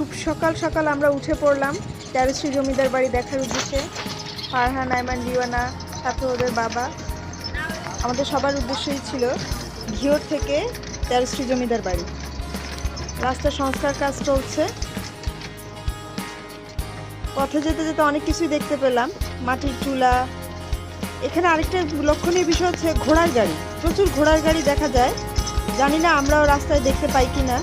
খুব সকাল সকাল আমরা উঠে পড়লাম। তেরোশ্রী জমিদার বাড়ি দেখার উদ্দেশ্যে। ফারহান আইমান দিওয়ানা সাথে ওদের বাবা। আমাদের সবার উদ্দেশ্যই ছিল ঘিওর থেকে তেরোশ্রী জমিদার বাড়ি। রাস্তা সংস্কার কাজ চলছে। পথে যেতে যেতে অনেক কিছুই দেখতে পেলাম। মাটির চুলা। এখানে আরেকটা লক্ষণীয় বিষয় হচ্ছে ঘোড়ার গাড়ি। প্রচুর ঘোড়ার গাড়ি দেখা যায়। জানি না আমরাও রাস্তায় দেখতে পাই কি না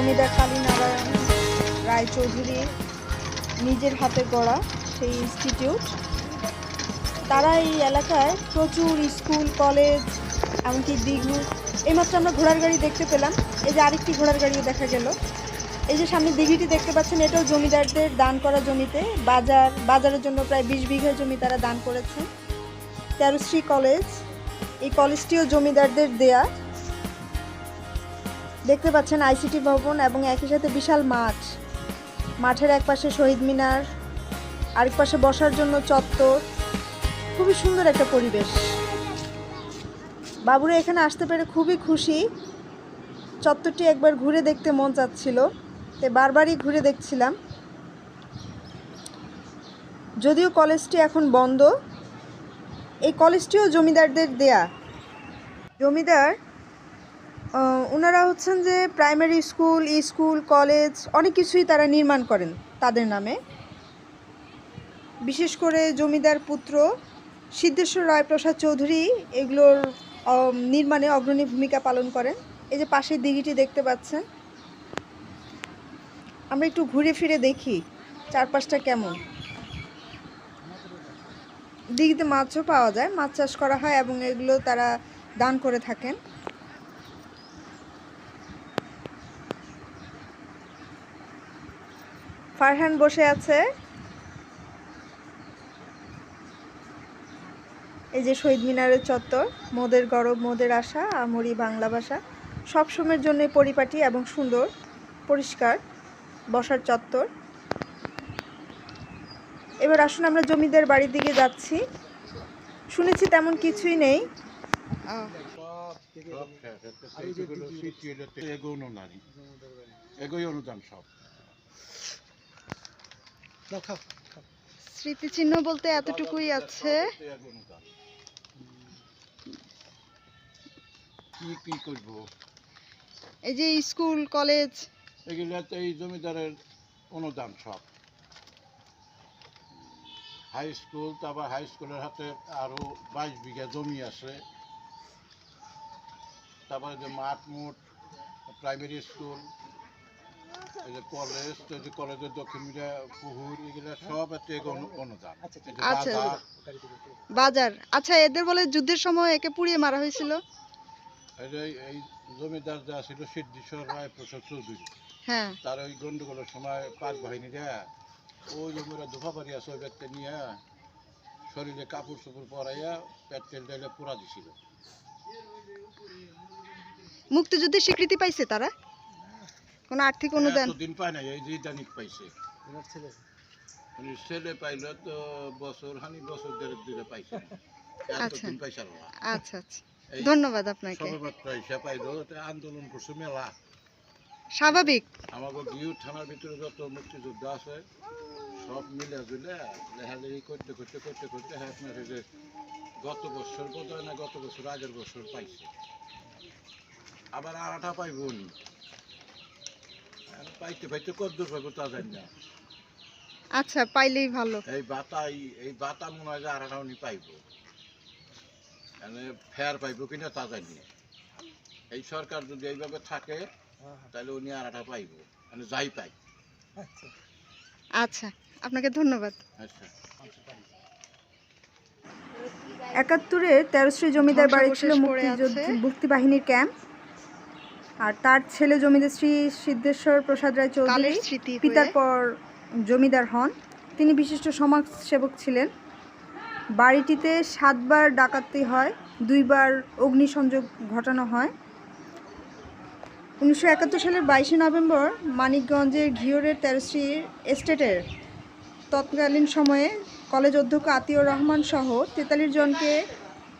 জমিদার কালীনারায়ণ রায়চৌধুরী নিজের হাতে গড়া সেই ইনস্টিটিউট তারা এই এলাকায় প্রচুর স্কুল, কলেজ, এমনকি দিঘু, এইমাত্র আমরা ঘোড়ার গাড়ি দেখতে পেলাম। এই যে আরেকটি ঘোড়ার গাড়িও দেখা গেল। এই যে সামনে দিঘিটি দেখতে পাচ্ছেন, এটাও জমিদারদের দান করা জমিতে। বাজার, বাজারের জন্য প্রায় বিশ বিঘা জমি তারা দান করেছে তেরোশ্রী কলেজ, এই কলেজটিও জমিদারদের দেয়া। দেখতে পাচ্ছেন আইসিটি ভবন এবং একই সাথে বিশাল মাঠ। মাঠের এক পাশে শহীদ মিনার, আরেক পাশে বসার জন্য চত্বর। খুবই সুন্দর একটা পরিবেশ। বাবুরা এখানে আসতে পেরে খুবই খুশি। চত্বরটি একবার ঘুরে দেখতে মন চাচ্ছিল। তো বারবারই ঘুরে দেখছিলাম। যদিও কলেজটি এখন বন্ধ। এই কলেজটিও জমিদারদের দেয়া। জমিদার ওনারা হচ্ছেন যে প্রাইমারি স্কুল স্কুল কলেজ অনেক কিছুই তারা নির্মাণ করেন তাদের নামে। বিশেষ করে জমিদার পুত্র সিদ্ধেশ্বর রায়প্রসাদ চৌধুরী এগুলোর নির্মাণে অগ্রণী ভূমিকা পালন করেন। এই যে পাশের দিঘিটি দেখতে পাচ্ছেন। আমরা একটু ঘুরে ফিরে দেখি চারপাশটা কেমন। দিঘিতে মাছও পাওয়া যায়, মাছ চাষ করা হয় এবং এগুলো তারা দান করে থাকেন। ফারহান বসে আছে। এই যে শহীদ মিনারের চত্বর মোদের গরব মোদের আশা আমরি বাংলা ভাষা। সব সময়ের জন্য পরিপাটি এবং সুন্দর পরিষ্কার বসার চত্বর। এবার আসুন আমরা জমিদার বাড়ির দিকে যাচ্ছি। শুনেছি তেমন কিছুই নেই। এগোনো নারী। এগোই অনুদান সব। স্মৃতিচিহ্ন বলতে এতটুকুই আছে। কি কি করব? এই যে স্কুল কলেজ। এগুলো এই জমিদারের অনুদান সব। হাই স্কুল তারপর হাই স্কুলের হাতে আরও বাইশ বিঘা জমি আছে। তারপরে যে মাঠ মুঠ প্রাইমারি স্কুল এই যে কলেজ এই যে কলেজের দক্ষিণ মিডিয়া পুহুর এগুলো সব একটা অনুদান আচ্ছা। বাজার, বাজার। আচ্ছা এদের বলে যুদ্ধের সময় একে পুড়িয়ে মারা হয়েছিল? এই জমিদার যা ছিল সিদ্ধেশ্বর রায় প্রসাদ চৌধুরী। হ্যাঁ। তার ওই গন্ডগোলের সময় পাক বাহিনীরা ওই জমিরা ধোপা আছে ওই ব্যক্তি নিয়ে শরীরে কাপড় চোপড় পরাইয়া পেট তেল ডাইলে পোড়া দিছিল। মুক্তিযুদ্ধের স্বীকৃতি পাইছে তারা? কোনো আর্থিক অনুদান? এতদিন পায় না এই যে ইদানিক পাইছে। উনি ছেলে পাইল তো বছর হানি বছর দেড়েক দিলে পাইছে। আচ্ছা। আচ্ছা এই ধন্যবাদ আপনাকে। আন্দোলন করছে মেলা। স্বাভাবিক। আমাকে গিউ থানার ভিতরে যত মুক্তিযোদ্ধা আছে সব মিলে জুলে লেহালেহি করতে করতে করতে করতে হ্যাঁ আপনার যে গত বছর বোধ না গত বছর আগের বছর পাইছে। আবার আরাটা পাইব উনি পাইতে পাইতে কদ্দূর পাইব তা জানি না। আচ্ছা পাইলেই ভালো। এই বাতা এই- বাতা মনে হয় যে উনি পাইব। মানে ফেয়ার পাইব কিনা তা জানি এই সরকার যদি এইভাবে থাকে তাহলে উনি আর একটা পাইব। মানে যাই পাই। আচ্ছা। আপনাকে ধন্যবাদ। আচ্ছা। একাত্তরে তেরোশ্রী জমিদার বাড়ি ছিল আছে। মুক্তিবাহিনীর ক্যাম্প। আর তার ছেলে জমিদার শ্রী সিদ্ধেশ্বর প্রসাদ রায় চৌধুরী পিতার পর জমিদার হন। তিনি বিশিষ্ট সমাজসেবক ছিলেন। বাড়িটিতে সাতবার ডাকাতি হয় দুইবার অগ্নিসংযোগ ঘটানো হয়। উনিশশো একাত্তর সালের বাইশে নভেম্বর মানিকগঞ্জের ঘিওরের তেরোশ্রী এস্টেটের তৎকালীন সময়ে কলেজ অধ্যক্ষ আতিউর রহমান সহ তেতাল্লিশ জনকে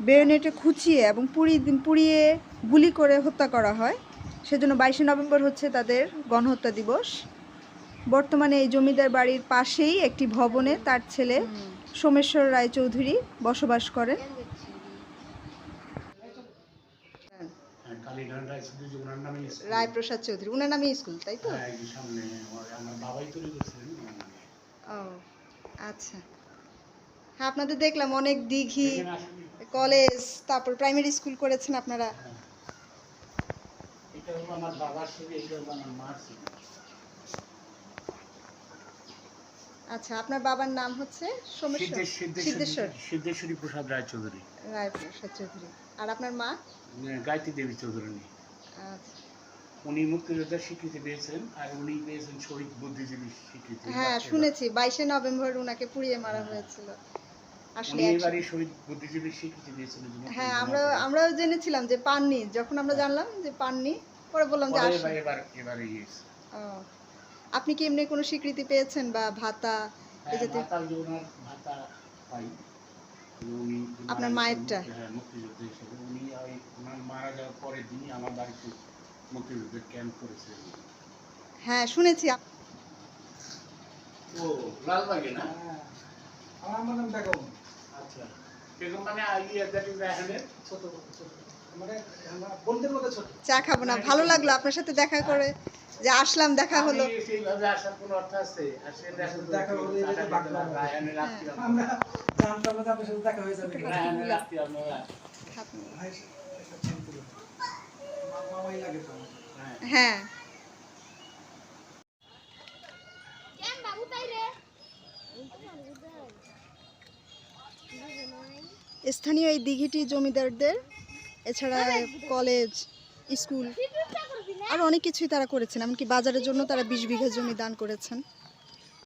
বেয়নেটে খুঁচিয়ে এবং পুড়ি পুড়িয়ে গুলি করে হত্যা করা হয়। সেজন্য বাইশে নভেম্বর হচ্ছে তাদের গণহত্যা দিবস বর্তমানে এই জমিদার বাড়ির পাশেই একটি ভবনে তার ছেলে সোমেশ্বর রায় চৌধুরী বসবাস করেন কালীঘাট রায় শুধু যে ওনার নামে স্কুল। রায়প্রসাদ চৌধুরী উনার নামে স্কুল তাই তো হ্যাঁ। ও আচ্ছা হ্যাঁ আপনাদের দেখলাম অনেক দিঘি কলেজ তারপর প্রাইমারি স্কুল করেছেন আপনারা হ্যাঁ। এটা হলো আমার বাবার ছবি এটা হলো আমার মার ছবি। আচ্ছা আপনার বাবার নাম হচ্ছে সিদ্ধেশ্বরী- প্রসাদ রায় চৌধুরী রায়প্রসাদ চৌধুরী। আর আপনার মা? গায়ত্রী দেবী চৌধুরী। আচ্ছা। উনি মুক্তিযোদ্ধার স্বীকৃতি পেয়েছেন আর উনি পেয়েছেন শহীদ বুদ্ধিজীবী স্বীকৃতি। হ্যাঁ শুনেছি বাইশে নভেম্বর উনাকে পুড়িয়ে মারা হয়েছিল। আসলে এবারই শহীদ বুদ্ধিজীবী স্বীকৃতি হ্যাঁ আমরা আমরাও জেনেছিলাম যে পাননি যখন আমরা জানলাম যে পাননি পরে বললাম যে আসুন এবার- এবার আপনি কি এমনি কোনো স্বীকৃতি পেয়েছেন বা ভাতা এই হ্যাঁ, জাতীয় ভাতা ওনার ভাতা পাই। আপনার মায়েরটা? হ্যাঁ, মুক্তিযুদ্ধ হিসেবে উনি ওই ওনার মারা যাওয়ার পরের দিনই আমার বাড়িতে মুক্তিযুদ্ধের ক্যাম্প করেছে। হ্যাঁ শুনেছি ও লালবাগে না? আমার নাম বেগম। আচ্ছা। বেগম মানে ছোট ছোট মানে চা খাব না ভালো লাগল আপনার সাথে দেখা করে যে আসলাম দেখা হলো। হয়ে। হ্যাঁ হ্যাঁ। স্থানীয় এই দিঘিটি জমিদারদের এছাড়া কলেজ, স্কুল, আর অনেক কিছুই তারা করেছেন, এমনকি বাজারের জন্য তারা বিশ বিঘা জমি দান করেছেন।